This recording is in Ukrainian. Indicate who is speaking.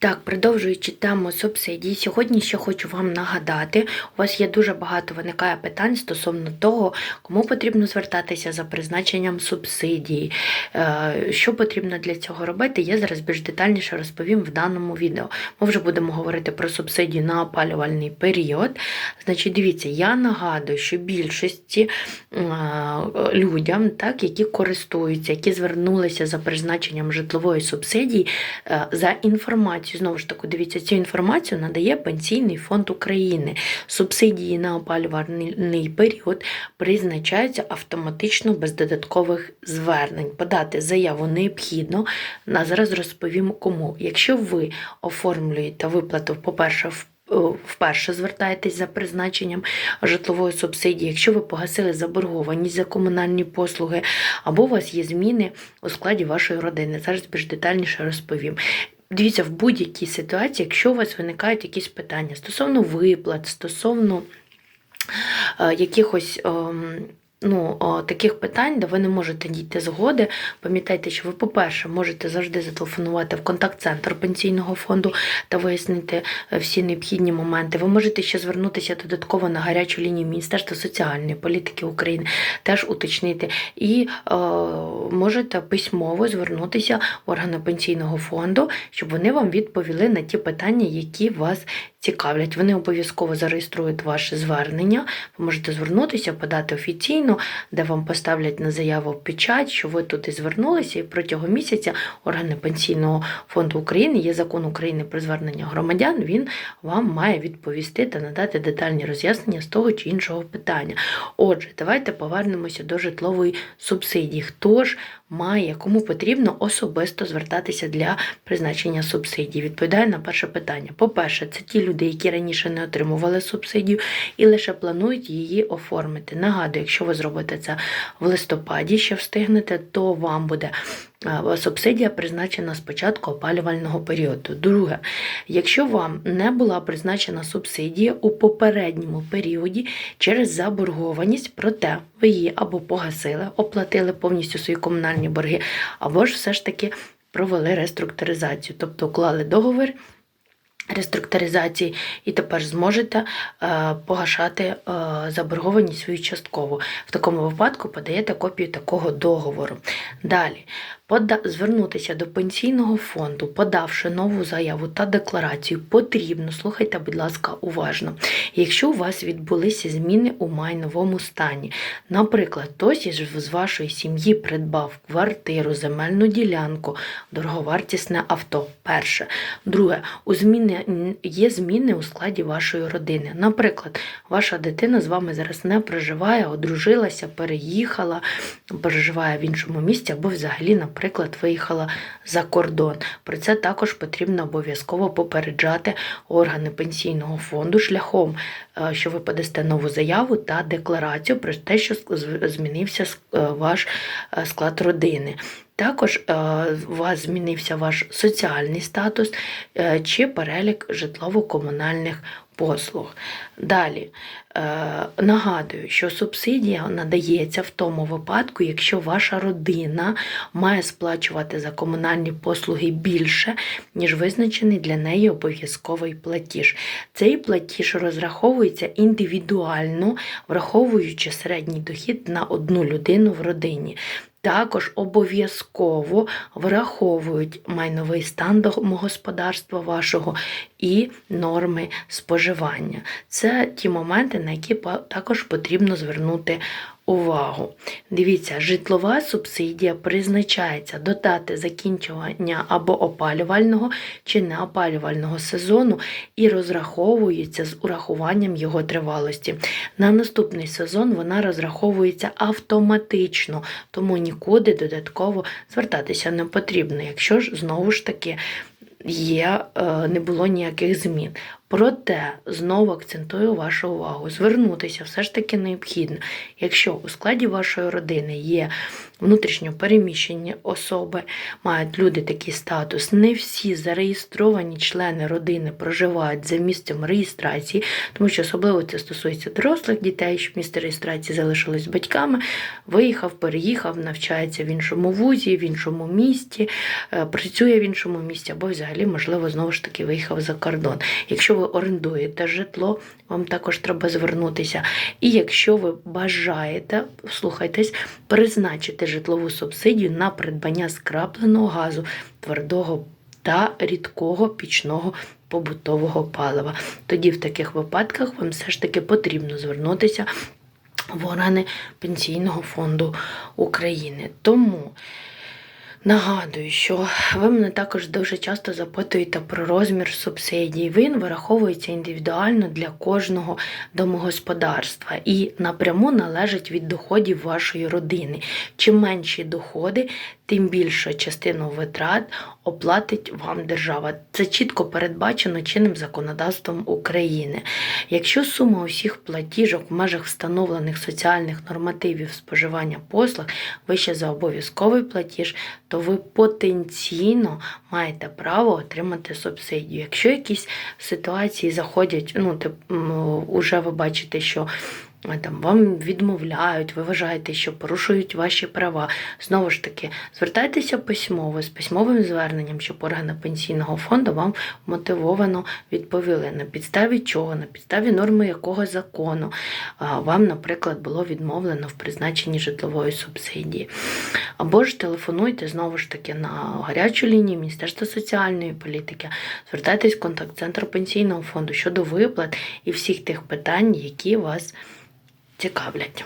Speaker 1: Так, продовжуючи тему субсидій, сьогодні ще хочу вам нагадати, у вас є дуже багато виникає питань стосовно того, кому потрібно звертатися за призначенням субсидій, е, що потрібно для цього робити. Я зараз більш детальніше розповім в даному відео. Ми вже будемо говорити про субсидії на опалювальний період. Значить, дивіться, я нагадую, що більшості е, людям, так, які користуються, які звернулися за призначенням житлової субсидії, е, за інформацією, знову ж таки, дивіться, цю інформацію надає Пенсійний фонд України. Субсидії на опалювальний період призначаються автоматично без додаткових звернень. Подати заяву необхідно. А зараз розповім кому. Якщо ви оформлюєте виплату, по-перше, в Вперше звертаєтесь за призначенням житлової субсидії, якщо ви погасили заборгованість за комунальні послуги, або у вас є зміни у складі вашої родини. Зараз більш детальніше розповім. Дивіться, в будь-якій ситуації, якщо у вас виникають якісь питання стосовно виплат, стосовно е, якихось. Е, ну, таких питань, де ви не можете дійти згоди, пам'ятайте, що ви, по-перше, можете завжди зателефонувати в контакт-центр пенсійного фонду та вияснити е, всі необхідні моменти. Ви можете ще звернутися додатково на гарячу лінію Міністерства соціальної політики України, теж уточнити. І е, можете письмово звернутися в органи пенсійного фонду, щоб вони вам відповіли на ті питання, які вас цікавлять. Вони обов'язково зареєструють ваше звернення. Ви можете звернутися, подати офіційно, де вам поставлять на заяву печать, що ви туди звернулися, і протягом місяця органи Пенсійного фонду України є закон України про звернення громадян. Він вам має відповісти та надати детальні роз'яснення з того чи іншого питання. Отже, давайте повернемося до житлової субсидії. Хто ж має, кому потрібно особисто звертатися для призначення субсидій? Відповідає на перше питання. По-перше, це ті люди, які раніше не отримували субсидію і лише планують її оформити. Нагадую, якщо ви зробите це в листопаді, ще встигнете, то вам буде. Субсидія призначена з початку опалювального періоду. Друге, якщо вам не була призначена субсидія у попередньому періоді через заборгованість, проте ви її або погасили, оплатили повністю свої комунальні борги, або ж все ж таки провели реструктуризацію, тобто уклали договір реструктуризації, і тепер зможете е, погашати е, заборгованість свою частково. В такому випадку подаєте копію такого договору. Далі звернутися до пенсійного фонду, подавши нову заяву та декларацію, потрібно, слухайте, будь ласка, уважно. Якщо у вас відбулися зміни у майновому стані, наприклад, хтось з вашої сім'ї придбав квартиру, земельну ділянку, дороговартісне авто. Перше. Друге, у зміни є зміни у складі вашої родини. Наприклад, ваша дитина з вами зараз не проживає, одружилася, переїхала, проживає в іншому місті або взагалі, наприклад, виїхала за кордон. Про це також потрібно обов'язково попереджати органи пенсійного фонду шляхом, е, що ви подасте нову заяву та декларацію про те, що змінився е, ваш е, склад родини. Також у вас змінився ваш соціальний статус чи перелік житлово-комунальних послуг. Далі е, нагадую, що субсидія надається в тому випадку, якщо ваша родина має сплачувати за комунальні послуги більше, ніж визначений для неї обов'язковий платіж. Цей платіж розраховується індивідуально, враховуючи середній дохід на одну людину в родині. Також обов'язково враховують майновий стан домогосподарства вашого і норми споживання. Це ті моменти, на які також потрібно звернути увагу. Дивіться, житлова субсидія призначається до дати закінчування або опалювального чи неопалювального сезону і розраховується з урахуванням його тривалості. На наступний сезон вона розраховується автоматично, тому нікуди додатково звертатися не потрібно, якщо ж знову ж таки є, е, не було ніяких змін. Проте знову акцентую вашу увагу. Звернутися все ж таки необхідно. Якщо у складі вашої родини є внутрішньо переміщені особи, мають люди такий статус, не всі зареєстровані члени родини проживають за місцем реєстрації, тому що особливо це стосується дорослих дітей, щоб місце реєстрації залишилось з батьками, виїхав, переїхав, навчається в іншому вузі, в іншому місті, е, працює в іншому місті, або взагалі, можливо, знову ж таки виїхав за кордон. Якщо ви орендуєте житло, вам також треба звернутися. І якщо ви бажаєте, слухайтесь, призначити житлову субсидію на придбання скрапленого газу, твердого та рідкого пічного побутового палива. Тоді в таких випадках вам все ж таки потрібно звернутися в органи Пенсійного фонду України. Тому нагадую, що ви мене також дуже часто запитуєте про розмір субсидій. Він вираховується індивідуально для кожного домогосподарства і напряму належить від доходів вашої родини. Чим менші доходи, тим більшу частину витрат оплатить вам держава. Це чітко передбачено чинним законодавством України. Якщо сума усіх платіжок в межах встановлених соціальних нормативів споживання послуг вища за обов'язковий платіж, то ви потенційно маєте право отримати субсидію. Якщо якісь ситуації заходять, ну тип, уже ви бачите, що там вам відмовляють, ви вважаєте, що порушують ваші права. Знову ж таки, звертайтеся письмово з письмовим зверненням, щоб органи пенсійного фонду вам мотивовано відповіли, на підставі чого, на підставі норми якого закону вам, наприклад, було відмовлено в призначенні житлової субсидії. Або ж телефонуйте знову ж таки на гарячу лінію Міністерства соціальної політики, звертайтесь в контакт-центр пенсійного фонду щодо виплат і всіх тих питань, які вас цікавлять.